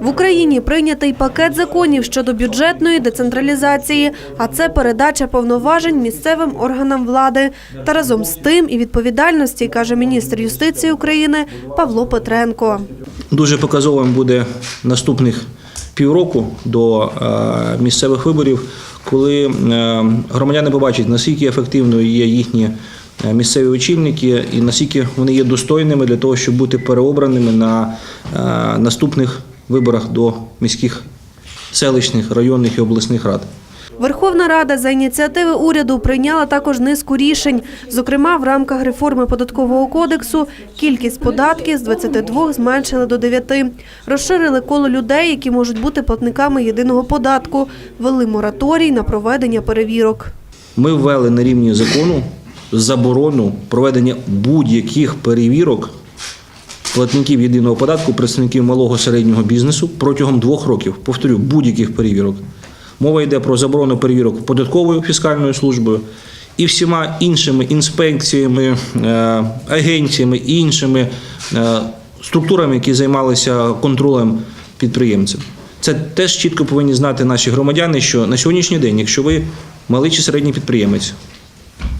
В Україні прийнятий пакет законів щодо бюджетної децентралізації, а це передача повноважень місцевим органам влади. Та разом з тим і відповідальності, каже міністр юстиції України Павло Петренко. Дуже показовим буде наступних півроку до е, місцевих виборів, коли е, громадяни побачать, наскільки ефективною є їхні е, місцеві очільники і наскільки вони є достойними для того, щоб бути переобраними на наступних виборах до міських, селищних, районних і обласних рад. Верховна Рада за ініціативи уряду прийняла також низку рішень. Зокрема, в рамках реформи податкового кодексу кількість податків з 22 зменшили до 9. Розширили коло людей, які можуть бути платниками єдиного податку. Ввели мораторій на проведення перевірок. Ми ввели на рівні закону заборону проведення будь-яких перевірок платників єдиного податку, представників малого середнього бізнесу протягом двох років. Повторю, будь-яких перевірок. Мова йде про заборону перевірок податковою фіскальною службою і всіма іншими інспекціями, е, агенціями і іншими е, структурами, які займалися контролем підприємців. Це теж чітко повинні знати наші громадяни, що на сьогоднішній день, якщо ви малий чи середній підприємець,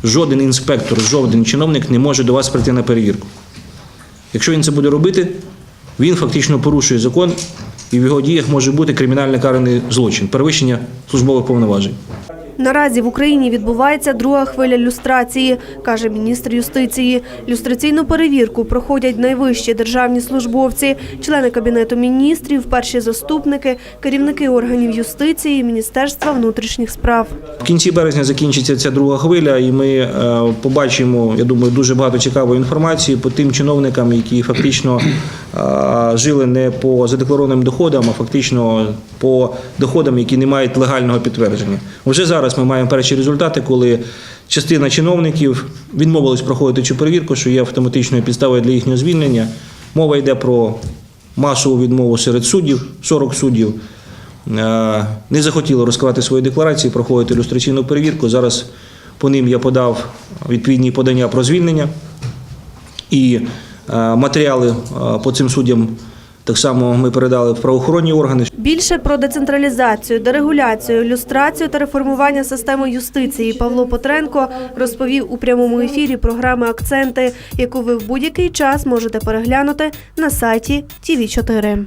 жоден інспектор, жоден чиновник не може до вас прийти на перевірку. Якщо він це буде робити, він фактично порушує закон, і в його діях може бути кримінально караний злочин, перевищення службових повноважень. Наразі в Україні відбувається друга хвиля люстрації, каже міністр юстиції. Люстраційну перевірку проходять найвищі державні службовці, члени кабінету міністрів, перші заступники, керівники органів юстиції, міністерства внутрішніх справ. В кінці березня закінчиться ця друга хвиля, і ми е, побачимо, я думаю, дуже багато цікавої інформації по тим чиновникам, які фактично жили не по задекларованим доходам, а фактично по доходам, які не мають легального підтвердження. Вже зараз ми маємо перші результати, коли частина чиновників відмовились проходити цю перевірку, що є автоматичною підставою для їхнього звільнення. Мова йде про масову відмову серед суддів, 40 суддів. Не захотіли розкривати свої декларації, проходити ілюстраційну перевірку. Зараз по ним я подав відповідні подання про звільнення. І матеріали е, по цим суддям так само ми передали в правоохоронні органи. Більше про децентралізацію, дерегуляцію, люстрацію та реформування системи юстиції Павло Потренко розповів у прямому ефірі програми Акценти, яку ви в будь-який час можете переглянути на сайті ТІВІ 4